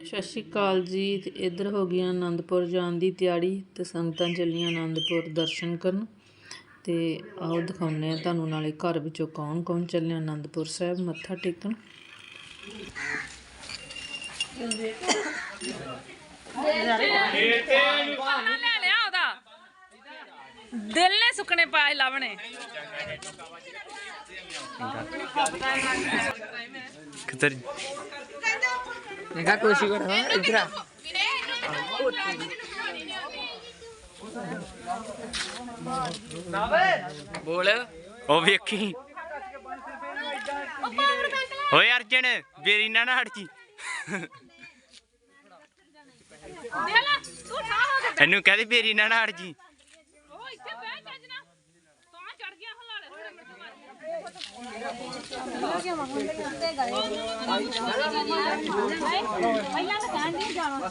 ਸਤਿ ਸ਼੍ਰੀ ਅਕਾਲ ਜੀ। ਤੇ ਇੱਧਰ ਹੋ ਗਈ ਆਨੰਦਪੁਰ ਜਾਣ ਦੀ ਤਿਆਰੀ ਤੇ ਸੰਗਤਾਂ ਚੱਲੀਆਂ ਆਨੰਦਪੁਰ ਦਰਸ਼ਨ ਕਰਨ। ਤੇ ਆਓ ਦਿਖਾਉਂਦੇ ਆ ਤੁਹਾਨੂੰ ਨਾਲੇ ਘਰ ਵਿੱਚੋਂ ਕੌਣ ਕੌਣ ਚੱਲਿਆ ਆਨੰਦਪੁਰ ਸਾਹਿਬ। ਮੱਥਾ ਟੇਕਣ। ਬਹਾਨਾ ਲੈ ਲਿਆ ਉਹਦਾ। ਦਿਲ ਨੇ ਸੁੱਕਣੇ ਪਾਏ ਲਾਵਣੇ। ਕਿੱਧਰ ਕਰ ਹਾਂ ਇਧਰ ਆ ਬੋਲ ਉਹ ਵੇਖੀ ਓਏ ਅਰਜਨ ਬੇਰੀ ਨਾ ਨਾ ਹਟ ਜੀ ਦੇ ਲੈ ਤੂੰ ਠਾ ਹੋ ਕੇ ਇਹਨੂੰ ਕਹਦੇ ਬੇਰੀ ਨਾ ਨਾ ਹਟ ਜੀ ਉਹ ਇੱਥੇ ਬਹਿ ਚੱਜ ਨਾ ਤਾਂ ਚੜ ਗਿਆ ਹਲਾਲੇ ਹੋਣੇ ਮੈਨੂੰ ਮਾਰ ਪਹਿਲਾਂ ਤਾਂ ਕਹਿਣ ਨਹੀਂ ਜਾਣਾ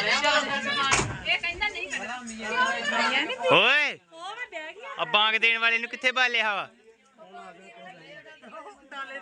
ਇਹ ਕਹਿੰਦਾ ਨਹੀਂ ਕਰਦਾ ਓਏ। ਆ ਬਾਂਗ ਦੇਣ ਵਾਲੇ ਨੂੰ ਕਿੱਥੇ ਬਾਲਿਆ ਵਾ?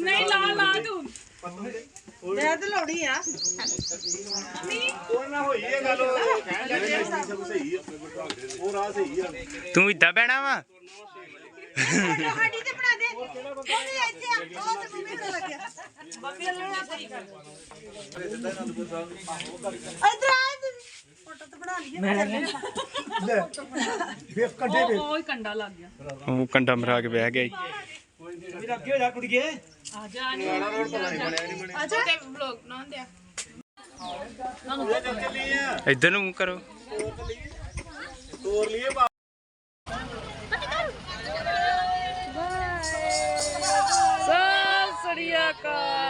ਨਹੀਂ ਲਾ ਲਾ ਤੂੰ। ਮੈਂ ਤੇ ਲਾਉਣੀ ਆ। ਤੂੰ ਇਦਾਂ ਬਹਿਣਾ ਵਾ? ਸਾਡੀ ਤੇ ਬਣਾ ਦੇ। ਉਹ ਵੀ ਇੱਥੇ ਆ। ਉਹ ਤੇ ਮੰਮੀ ਨੂੰ ਲੱਗਿਆ। ਬਾਕੀ ਅੱਲਣਾ ਪਈ ਇੱਧਰ ਆ ਇੱਧਰ। ਫੋਟੋ ਤੇ ਬਣਾ ਲਈਏ। ਉਹ ਉਹ ਹੀ ਕੰਡਾ ਲੱਗ ਗਿਆ। ਉਹ ਕੰਡਾ ਮਰਾ ਕੇ ਬਹਿ ਗਿਆ ਈ। ਆ ਜਾ ਨਹੀਂ ਅੱਛਾ ਇੱਧਰ ਨੂੰ ਕਰੋ ਸਤਿ ਸ੍ਰੀ ਅਕਾਲ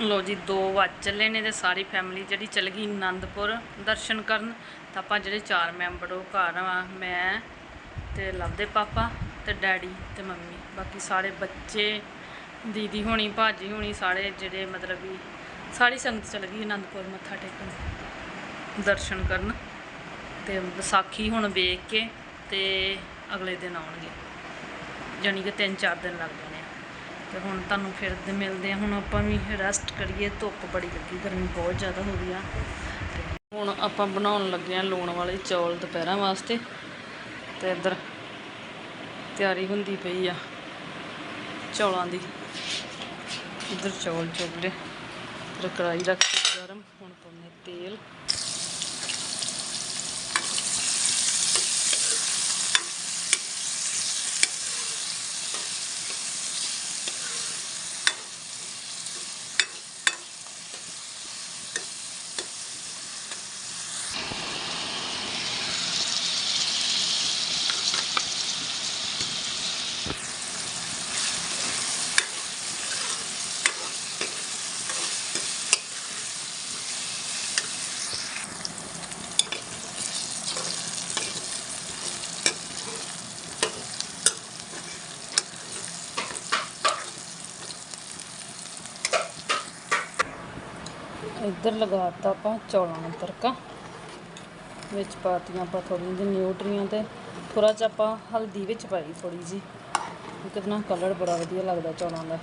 ਲੋ ਜੀ, ਦੋ ਵੱਜ ਚੱਲੇ ਨੇ ਤੇ ਸਾਰੀ ਫੈਮਿਲੀ ਜਿਹੜੀ ਚਲ ਗਈ ਆਨੰਦਪੁਰ ਦਰਸ਼ਨ ਕਰਨ। ਤਾਂ ਆਪਾਂ ਜਿਹੜੇ ਚਾਰ ਮੈਂਬਰ ਉਹ ਘਰ ਆ, ਮੈਂ ਤੇ ਲਵਦੇ ਪਾਪਾ ਤੇ ਡੈਡੀ ਤੇ ਮੰਮੀ। ਬਾਕੀ ਸਾਰੇ ਬੱਚੇ, ਦੀਦੀ ਹੋਣੀ, ਭਾਜੀ ਹੋਣੀ, ਸਾਰੇ ਜਿਹੜੇ ਮਤਲਬ ਵੀ ਸਾਰੀ ਸੰਗਤ ਚਲ ਗਈ ਆਨੰਦਪੁਰ ਮੱਥਾ ਟੇਕਣ, ਦਰਸ਼ਨ ਕਰਨ। ਤੇ ਵਿਸਾਖੀ ਹੁਣ ਵੇਖ ਕੇ ਤੇ ਅਗਲੇ ਦਿਨ ਆਉਣਗੇ। ਜਾਣੀ ਕਿ 3-4 ਦਿਨ ਲੱਗ ਜਾਣੇ ਤੇ ਹੁਣ ਤੁਹਾਨੂੰ ਫਿਰ ਮਿਲਦੇ ਆ ਹੁਣ ਆਪਾਂ ਵੀ ਰੈਸਟ ਕਰੀਏ। ਧੁੱਪ ਬੜੀ ਲੱਗੀ, ਗਰਮੀ ਬਹੁਤ ਜ਼ਿਆਦਾ ਹੋ ਗਈ ਆ। ਹੁਣ ਆਪਾਂ ਬਣਾਉਣ ਲੱਗੇ ਆ ਲੂਣ ਵਾਲੇ ਚੌਲ ਦੁਪਹਿਰਾਂ ਵਾਸਤੇ। ਤੇ ਇੱਧਰ ਤਿਆਰੀ ਹੁੰਦੀ ਪਈ ਆ ਚੌਲਾਂ ਦੀ। ਇੱਧਰ ਚੌਲ ਚੁੱਲ੍ਹੇ ਫਿਰ ਕੜਾਈ ਰੱਖ ਕੇ ਗਰਮ ਹੁਣ ਪਾਉਂਦੇ ਤੇਲ ਇੱਧਰ ਲਗਾਤਾ ਆਪਾਂ ਚੌਲਾਂ ਦਾ ਤੜਕਾ, ਵਿੱਚ ਪਾਤੀਆਂ ਆਪਾਂ ਥੋੜੀਆਂ ਜਿਹੀ ਨਿਊਟਰੀਆਂ ਤੇ, ਥੋੜ੍ਹਾ ਜਿਹਾ ਆਪਾਂ ਹਲਦੀ ਵਿੱਚ ਪਾਈ ਥੋੜੀ ਜੀ ਕਿਤੇ ਕਲਰ ਬੜਾ ਵਧੀਆ ਲੱਗਦਾ ਚੌਲਾਂ ਦਾ।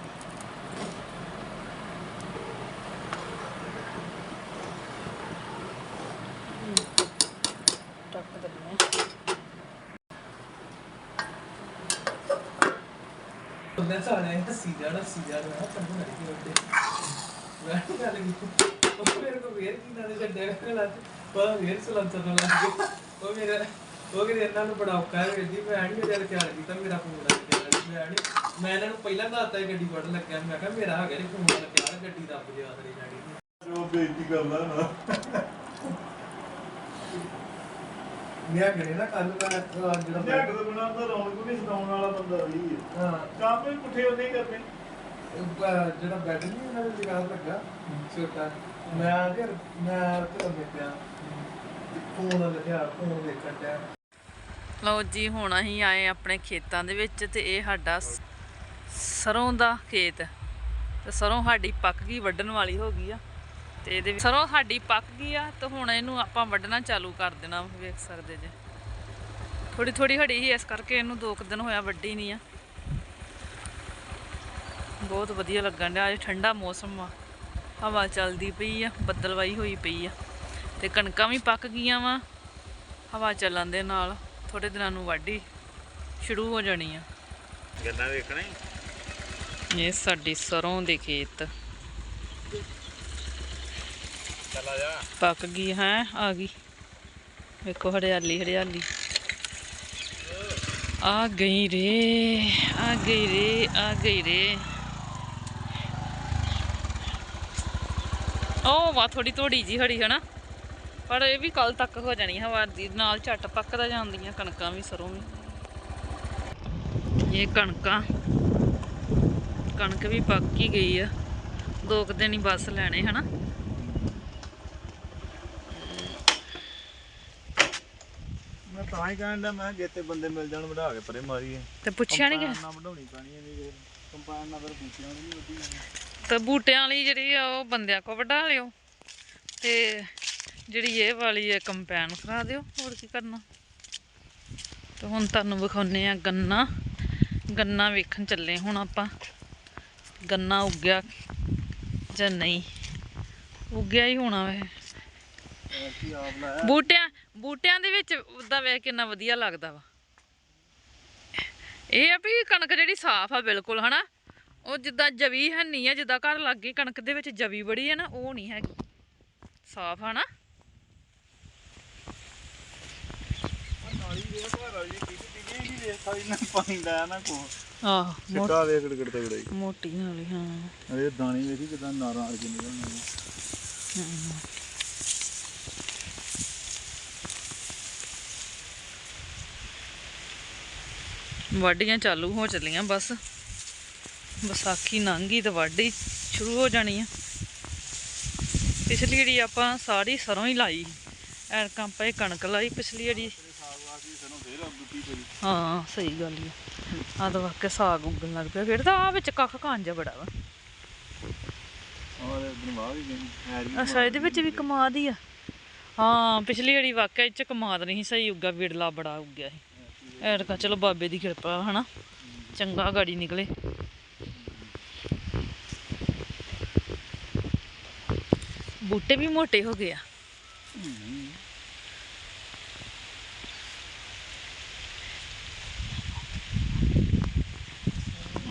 ਟੱਕ ਦਿੰਦੇ ਹਾਂ। ਉਹਨੇ ਸਾਲੇ ਹੱਸੀ ਜਾਣਾ ਹੱਸੀ ਜਾਣਾ ਮੈਂ ਤੁਹਾਨੂੰ ਨਹੀਂ ਕਿਉਂਦੇ ਗੱਲ ਕੀਤੀ ਉਹ ਮੇਰੇ ਕੋ ਵੇਰ ਕੀ ਨਾਲੇ ਛੱਡਿਆ ਖਲਾ ਉਹ ਵੇਰ ਸਲੰਸਰ ਨਾਲ ਲੱਗ ਗਿਆ ਉਹ ਮੇਰਾ ਉਹ ਕਿ ਇਹਨਾਂ ਨੂੰ ਬੜਾ ਔਖਾ ਹੈ ਜੀ ਮੈਂ ਨਹੀਂ ਮੇਰੇ ਖਿਆਲ ਕੀਤਾ ਮੇਰਾ ਫੋਨ ਆ ਗਿਆ ਮੈਂ ਨਹੀਂ ਮੈਂ ਇਹਨਾਂ ਨੂੰ ਪਹਿਲਾਂ ਦੱਸਤਾ ਗੱਡੀ ਫੜਨ ਲੱਗਿਆ ਮੈਂ ਕਿਹਾ ਮੇਰਾ ਹੈਗਾ ਨਹੀਂ ਫੋਨ ਲੱਗਿਆ ਗੱਡੀ ਦੱਬ ਗਿਆ ਤੇਰੀ ਗਾੜੀ ਬੇਇੱਜ਼ਤੀ ਕਰਦਾ ਨਾ ਮੈਂ ਕਹਿੰਦਾ ਨਾ ਕੱਲ ਦਾ ਅਹ, ਜਿਹੜਾ ਨਿਹੰਗ ਤੋਂ ਬਿਨਾਂ ਤਾਂ ਰੌਣਕ ਨਹੀਂ ਸਤਾਉਣ ਵਾਲਾ ਬੰਦਾ ਵੀ ਹੈ ਹਾਂ ਕੰਮ ਵੀ ਪੁੱਠੇ ਉਹਨੇ ਹੀ ਕਰਨੇ ਅਹ, ਜਿਹੜਾ ਬੈੱਡ ਨਹੀਂ ਉਹਨਾਂ ਦੇ ਜਗਾਹ ਲੱਗਾ ਛੋਟਾ ਮੈਂ ਯਾਰ ਮੈਂ ਤੇ ਮੈਂ ਪਿਆ ਫੋਨ ਲਿਖਿਆ ਫੋਨ ਦੇਖਣ ਟਿਆ ਲਓ ਜੀ ਹੁਣ ਅਸੀਂ ਆਏ ਆਪਣੇ ਖੇਤਾਂ ਦੇ ਵਿੱਚ ਤੇ ਇਹ ਸਾਡਾ ਸ- ਸਰੋਂ ਦਾ ਖੇਤ। ਤੇ ਸਰੋਂ ਸਾਡੀ ਪੱਕ ਗਈ ਵੱਢਣ ਵਾਲੀ ਹੋ ਗਈ ਆ। ਤੇ ਇਹਦੇ ਵਿੱਚ ਸਰੋਂ ਸਾਡੀ ਪੱਕ ਗਈ ਆ ਤੇ ਹੁਣ ਇਹਨੂੰ ਆਪਾਂ ਵੱਢਣਾ ਚਾਲੂ ਕਰ ਦੇਣਾ ਵੇਖ ਸਕਦੇ ਜੇ। ਥੋੜੀ ਥੋੜੀ ਹੜੀ ਸੀ ਇਸ ਕਰਕੇ ਇਹਨੂੰ ਦੋ ਕੁ ਦਿਨ ਹੋਇਆ ਵੱਢੀ ਨਹੀਂ ਆ। ਬਹੁਤ ਵਧੀਆ ਲੱਗਣ ਡਿਆ ਅੱਜ ਠੰਡਾ ਮੌਸਮ ਆ। ਹਵਾ ਚੱਲਦੀ ਪਈ ਆ ਬੱਦਲਵਾਈ ਹੋਈ ਪਈ ਆ। ਤੇ ਕਣਕਾਂ ਵੀ ਪੱਕ ਗਈਆਂ ਵਾ। ਹਵਾ ਚੱਲਣ ਦੇ ਨਾਲ ਥੋੜੇ ਦਿਨਾਂ ਨੂੰ ਵਾਢੀ ਸ਼ੁਰੂ ਹੋ ਜਾਣੀ ਆ। ਗੱਲਾਂ ਵੇਖਣਾ? ਹੀ ਇਹ ਸਾਡੀ ਸਰੋਂ ਦੇ ਖੇਤ। ਚੱਲ ਆ ਜਾ। ਪੱਕ ਗਈ ਹੈ ਆ ਗਈ। ਵੇਖੋ ਹਰਿਆਲੀ ਹਰਿਆਲੀ। ਆ ਗਈ ਰੇ ਆ ਗਈ ਰੇ ਆ ਗਈ ਰੇ। ਉਹ ਵਾ ਥੋੜੀ ਥੋੜੀ ਜੀ ਹੜੀ ਹਨਾ? ਪਰ ਇਹ ਵੀ ਕੱਲ ਤੱਕ ਹੋ ਜਾਣੀ ਹਵਾ ਦੀ ਨਾਲ ਝੱਟ ਪੱਕਦਾ ਜਾਂਦੀਆਂ ਕਣਕਾਂ ਵੀ ਸਰੋਂ ਵੀ। ਇਹ ਕਣਕਾਂ ਕਣਕ ਵੀ ਪੱਕ ਹੀ ਗਈ ਆ। ਦੋ ਕੁ ਦਿਨ ਹੀ ਬਸ ਲੈਣੇ ਹਨਾ? ਮੈਂ ਤਾਂ ਹੀ ਕਹਿਣ ਦਾ ਮੈਂ ਜੇ ਤੇ ਬੰਦੇ ਮਿਲ ਜਾਣ ਵਢਾ ਕੇ ਪਰੇ ਮਾਰੀਏ। ਤੇ ਪੁੱਛਿਆ ਨਹੀਂ ਕੰਪਾਈਨ ਨਾਲ ਵਢਾਉਣੀ ਪੈਣੀ ਹੈ ਨਹੀਂ ਕੰਪਾਈਨ ਨਾਲ ਫਿਰ ਵੀ ਨਹੀਂ ਵੱਢੀ ਤੇ ਬੂਟਿਆਂ ਵਾਲੀ ਜਿਹੜੀ ਆ ਉਹ ਬੰਦਿਆਂ ਕੋ ਵਢਾ ਲਿਓ ਤੇ ਜਿਹੜੀ ਇਹ ਵਾਲੀ ਹੈ ਕੰਪੈਨ ਕਰਾ ਦਿਓ, ਹੋਰ ਕੀ ਕਰਨਾ। ਤੇ ਹੁਣ ਤੁਹਾਨੂੰ ਵਿਖਾਉਨੇ ਆ ਗੰਨਾ। ਗੰਨਾ ਵੇਖਣ ਚੱਲੇ ਹੁਣ ਆਪਾਂ। ਗੰਨਾ ਉੱਗਿਆ ਜਾਂ ਨਹੀਂ? ਉੱਗਿਆ ਹੀ ਹੋਣਾ ਵੇ। ਬੂਟਿਆਂ ਬੂਟਿਆਂ ਦੇ ਵਿੱਚ ਉਦਾਂ ਵੇਖ ਕਿੰਨਾ ਵਧੀਆ ਲੱਗਦਾ ਵਾ। ਇਹ ਆ ਵੀ ਕਣਕ ਜਿਹੜੀ ਸਾਫ਼ ਆ ਬਿਲਕੁਲ, ਹਨਾ? ਉਹ ਜਿੱਦਾਂ ਜਵੀ ਹੈ ਨਹੀਂ ਆ ਜਿੱਦਾਂ ਘਰ ਲੱਗੇ ਕਣਕ ਦੇ ਵਿੱਚ ਜਵੀ ਬੜੀ ਹੈ ਨਾ ਉਹ ਨਹੀਂ ਹੈਗੀ। ਸਾਫ਼ ਸਾਰੀ ਨਾ। ਪਾਣੀ ਲਾਇਆ ਨਾ ਕੋ ਆਹ ਸਿੱਕਾ ਵੇਖ ਗੜ ਗੜ ਤਗੜਾਈ ਮੋਟੀ ਨਾਲੀ ਹਾਂ। ਇਹ ਦਾਣੇ ਵੇਖੀ ਕਿਦਾਂ ਨਾਰਾਂ ਅਰਗੇ ਨਿਕਲਣੇ ਵਾਢੀਆਂ ਚਾਲੂ ਹੋ ਚੱਲੀਆਂ ਬਸ। ਵਿਸਾਖੀ ਲੰਘ ਤੇ ਵਾਢੀ ਸ਼ੁਰੂ ਹੋ ਜਾਣੀ ਆ। ਪਿਛਲੀ ਜਿਹੜੀ ਆਪਾਂ ਸਾਰੀ ਸਰੋਂ ਹੀ ਲਾਈ ਆਪਾਂ ਇਹ ਕਣਕ ਲਾਈ ਪਿਛਲੀ ਜਿਹੜੀ। ਹਾਂ ਸਹੀ ਗੱਲ ਹੀ ਆ ਤਾਂ ਵਾਕਿਆ ਸਾਗ ਉੱਗਣ ਲੱਗ ਪਿਆ। ਫਿਰ ਤਾਂ ਆ ਵਿੱਚ ਕੱਖ ਕਾਂਜਾ ਬੜਾ ਵਾ। ਅੱਛਾ ਇਹਦੇ ਵਿੱਚ ਵੀ ਕਮਾਦ ਹੀ ਆ। ਹਾਂ ਪਿਛਲੀ ਵਾਰੀ ਵਾਕਿਆ ਇਹ ਚ ਕਮਾਦ ਨਹੀਂ ਸਹੀ ਉੱਗਾ ਵਿੜਲਾ ਬੜਾ ਉੱਗਿਆ ਸੀ। ਐਰਕਾ ਚਲੋ ਬਾਬੇ ਦੀ ਕਿਰਪਾ ਹਨਾ। ਚੰਗਾ ਗਾੜੀ ਨਿਕਲੇ। ਬੂਟੇ ਵੀ ਮੋਟੇ ਹੋ ਗਏ ਆ।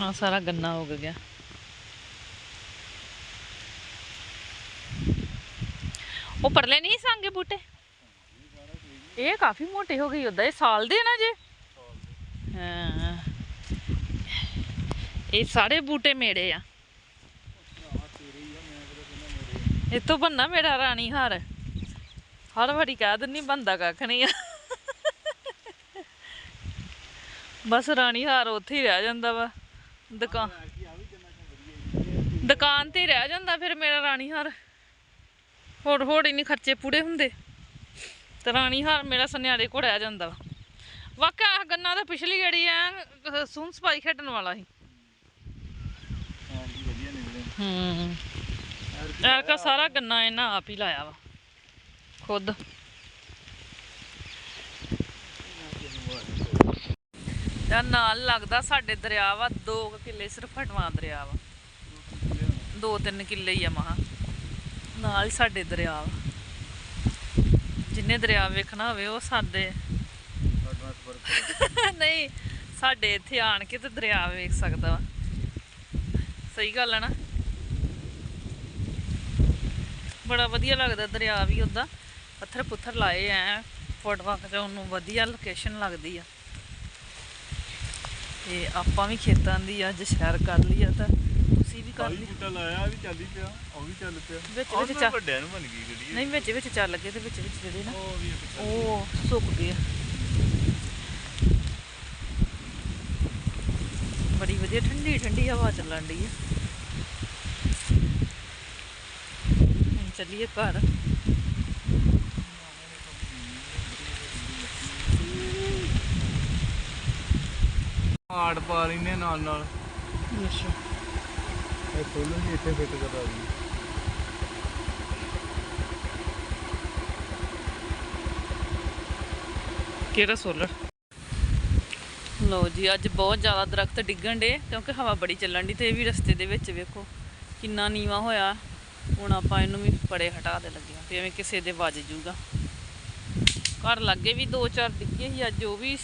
ਆ ਸਾਰਾ ਗੰਨਾ ਉੱਗ ਗਿਆ। ਉਹ ਪਰਲੇ ਨਹੀਂ ਸੰਗੇ ਬੂਟੇ? ਇਹ ਕਾਫੀ ਮੋਟੇ ਹੋ ਗਏ ਉਦਾਂ ਇਹ ਸਾਲ ਦੇ ਨਾ ਜੇ? ਹਾਂ। ਇਹ ਸਾਰੇ ਬੂਟੇ ਮੇੜੇ ਆ। ਇਹ ਤੋਂ ਬੰਨਾ ਮੇਰਾ ਰਾਣੀ ਹਾਰ। ਹਰ ਵਾਰੀ ਕਹਿ ਦਿੰਨੀ ਬੰਦਾ ਕੱਖ ਨਹੀਂ ਆ। ਬਸ ਰਾਣੀ ਹਾਰ ਉੱਥੇ ਹੀ ਰਹਿ ਜਾਂਦਾ ਵਾ। ਦੁਕਾਨ ਦੁਕਾਨ ਤੇ ਰਹਿ ਜਾਂਦਾ ਫਿਰ ਮੇਰਾ ਰਾਣੀ ਹਾਰ। ਹੋਰ ਹੋਰ ਹੀ ਨਹੀਂ ਖਰਚੇ ਪੂਰੇ ਹੁੰਦੇ। ਤੇ ਰਾਣੀ ਹਾਰ ਮੇਰਾ ਸੁਨਿਆਰੇ ਕੋਲ ਰਹਿ ਜਾਂਦਾ ਵਾ। ਵਾਕਿਆ ਆਹ ਗੰਨਾ ਤਾਂ ਪਿਛਲੀ ਜਿਹੜੀ ਆ ਸੂਨ ਸਪਾਈ ਖੇਡਣ ਵਾਲਾ ਸੀ। ਵਧੀਆ ਨਿਕਲੇ ਹੂੰ। ਐਰਕਾ ਸਾਰਾ ਗੰਨਾ ਇਹਨਾਂ ਆਪ ਹੀ ਲਾਇਆ ਵਾ, ਖੁਦ। ਤਾਂ ਨਾਲ ਲੱਗਦਾ ਸਾਡੇ ਦਰਿਆ ਵਾ 2 ਕਿੱਲੇ ਸਿਰਫ ਹਟਵਾ ਦਰਿਆ ਵਾ। 2-3 ਕਿੱਲੇ ਹੀ ਆ ਮਹਾ। ਨਾਲ ਹੀ ਸਾਡੇ ਦਰਿਆ ਵਾ। ਜਿੰਨੇ ਦਰਿਆ ਵੇਖਣਾ ਹੋਵੇ ਉਹ ਸਾਡੇ। ਨਹੀਂ, ਸਾਡੇ ਇੱਥੇ ਆਣ ਕੇ ਤੇ ਦਰਿਆ ਵੇਖ ਸਕਦਾ ਵਾ। ਸਹੀ ਗੱਲ ਹੈ ਨਾ? ਬੜਾ ਵਧੀਆ ਲੱਗਦਾ ਦਰਿਆ ਵੀ ਉਦਾਂ। ਪੱਥਰ ਪੁੱਥਰ ਲਾਏ ਐ ਫੋਟੋਆਂ ਖਿਚਾਉਣ ਨੂੰ ਵਧੀਆ ਲੋਕੇਸ਼ਨ ਲੱਗਦੀ ਆ। ਤੇ ਆਪਾਂ ਵੀ ਖੇਤਾਂ ਦੀ ਅੱਜ ਸੈਰ ਕਰ ਲਈ ਆ ਤਾਂ ਤੁਸੀਂ ਵੀ ਕਰ ਲਈ। ਬੂਟਾ ਲਾਇਆ ਵੀ ਚੱਲ ਪਿਆ ਉਹ ਵੀ ਚੱਲ ਪਿਆ। ਵਿੱਚ ਵਿੱਚ ਚੱਲ- ਵੱਡਿਆਂ ਨੂੰ ਬਣ ਗਈ ਗੱਡੀ ਨਹੀਂ ਵਿੱਚ ਵਿੱਚ ਚੱਲ ਗਏ ਤੇ ਵਿੱਚ ਵਿੱਚ ਜਿਹੜੇ ਨਾ ਉਹ ਸੁੱਕ ਗਏ ਆ। ਬੜੀ ਵਧੀਆ ਠੰਡੀ ਠੰਡੀ ਹਵਾ ਚੱਲਣ ਡਈ ਆ ਹੁਣ ਚੱਲੀਏ ਘਰ। ਹਾਰਡ ਪਾ ਲੈਨੇ ਨਾਲ ਨਾਲ। ਅੱਛਾ। ਇਹ ਖੋਲੋ ਜੀ ਇੱਥੇ ਫਿੱਟ ਕਰਾ ਦੀ ਕਿਹੜਾ ਸੋਲਰ ਲਓ ਜੀ ਅੱਜ ਬਹੁਤ ਜ਼ਿਆਦਾ ਦਰਖਤ ਡਿੱਗਣ ਡੇ ਕਿਉਂਕਿ ਹਵਾ ਬੜੀ ਚੱਲਣ ਦੀ ਤੇ ਇਹ ਵੀ ਰਸਤੇ ਦੇ ਵਿੱਚ ਵੇਖੋ ਕਿੰਨਾ ਨੀਵਾ ਹੋਇਆ। ਹੁਣ ਆਪਾਂ ਇਹਨੂੰ ਵੀ ਪਰੇ ਹਟਾ ਦੇ ਲੱਗੇ ਆ ਐਵੇਂ ਕਿਸੇ ਦੇ ਵੱਜ ਜੂਗਾ। ਘਰ ਲੱਗੇ ਵੀ ਦੋ ਚਾਰ ਡਿੱਗੇ ਸੀ, ਅੱਜ ਉਹ ਵੀ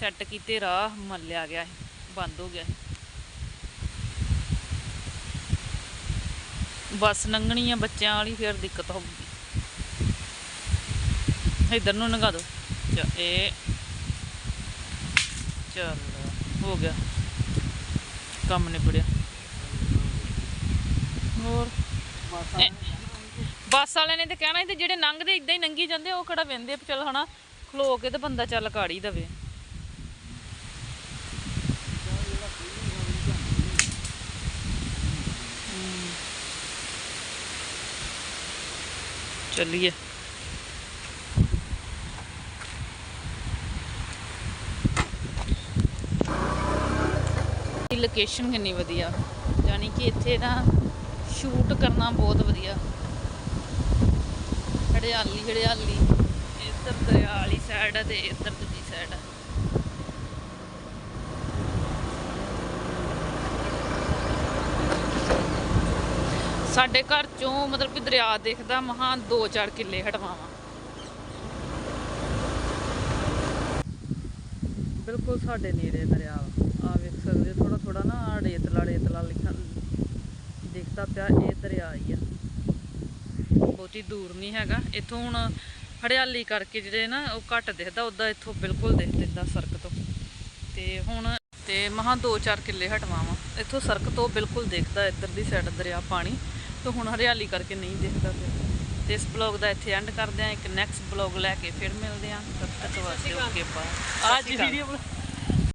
ਸੈੱਟ ਕੀਤੇ, ਰਾਹ ਮੱਲਿਆ ਗਿਆ ਸੀ, ਬੰਦ ਹੋ ਗਿਆ ਸੀ। ਬੱਸ ਲੰਘਣੀ ਆ, ਬੱਚਿਆਂ ਵਾਲੀ ਫਿਰ ਦਿੱਕਤ ਹੋਊਗੀ ਇਧਰ ਨੂੰ ਲੰਘਾ ਦਿਓ। ਚਾ ਇਹ ਚੱਲ, ਹੋ ਗਿਆ। ਕੰਮ ਨਿਬੜਿਆ। ਹੋਰ। ਇਹ- ਬੱਸ ਵਾਲਿਆਂ ਨੇ ਤੇ ਕਹਿਣਾ ਸੀ ਤੇ ਜਿਹੜੇ ਲੰਘਦੇ ਇਦਾਂ ਹੀ ਲੰਘੀ ਜਾਂਦੇ ਉਹ ਕਿਹੜਾ ਵੰਦੇ ਚਲ ਹਨਾ ਖਲੋ ਕੇ ਤੇ ਬੰਦਾ ਚੱਲ ਕਾੜੀ ਦਵੇ। ਚੱਲੀਏ। ਲੋਕੇਸ਼ਨ ਕਿੰਨੀ ਵਧੀਆ। ਯਾਨੀ ਕਿ ਇੱਥੇ ਨਾ ਸ਼ੂਟ ਕਰਨਾ ਬਹੁਤ ਵਧੀਆ। ਹੜਿਆਲੀ ਹੜਿਆਲੀ ਇੱਧਰ ਦਰਿਆ ਵਾਲੀ ਸਾਈਡ ਹੈ ਤੇ ਇੱਧਰ ਦੂਜੀ ਸਾਈਡ ਹੈ ਸਾਡੇ ਘਰ ਚੋਂ ਮਤਲਬ ਕਿ ਦਰਿਆ ਦੇਖਦਾ ਮਹਾਂ 2-4 ਕਿੱਲੇ ਹਟਵਾਵਾਂ। ਬਿਲਕੁਲ ਸਾਡੇ ਨੇੜੇ ਦਰਿਆ ਆ ਵੇਖ ਸਕਦੇ ਥੋੜਾ ਥੋੜਾ ਨਾ ਰੇਤਲਾ ਰੇਤਲਾ ਲਿਖਣ ਦਿਖਦਾ ਪਿਆ ਇਹ ਦਰਿਆ ਹੀ ਆ। ਬਹੁਤੀ ਦੂਰ ਨਹੀਂ ਹੈਗਾ। ਇੱਥੋਂ ਹੁਣ ਹਰਿਆਲੀ ਕਰਕੇ ਜਿਹੜੇ ਨਾ ਉਹ ਘੱਟ ਦਿਖਦਾ ਉਦਾਂ ਇੱਥੋਂ ਬਿਲਕੁਲ ਦਿਖ ਦਿੰਦਾ ਸੜਕ ਤੋਂ। ਤੇ ਹੁਣ ਤੇ ਮਹਾਂ 2-4 ਕਿੱਲੇ ਹਟਵਾਵਾਂ ਇੱਥੋਂ ਸੜਕ ਤੋਂ ਬਿਲਕੁਲ ਦਿਖਦਾ ਇੱਧਰ ਦੀ ਸਾਈਡ ਦਰਿਆ ਪਾਣੀ। ਤੇ ਹੁਣ ਹਰਿਆਲੀ ਕਰਕੇ ਨਹੀਂ ਦਿਖਦਾ ਪਿਆ। ਤੇ ਇਸ ਬਲੌਗ ਦਾ ਇੱਥੇ ਐਂਡ ਕਰਦੇ ਆ। ਇੱਕ ਨੈਕਸਟ ਬਲੌਗ ਲੈ ਕੇ ਫਿਰ ਮਿਲਦੇ ਆ। ਤਦ ਤੱਕ ਵਾਸਤੇ ਓਕੇ ਬਾਏ ਅੱਜ ਵੀਡੀਓ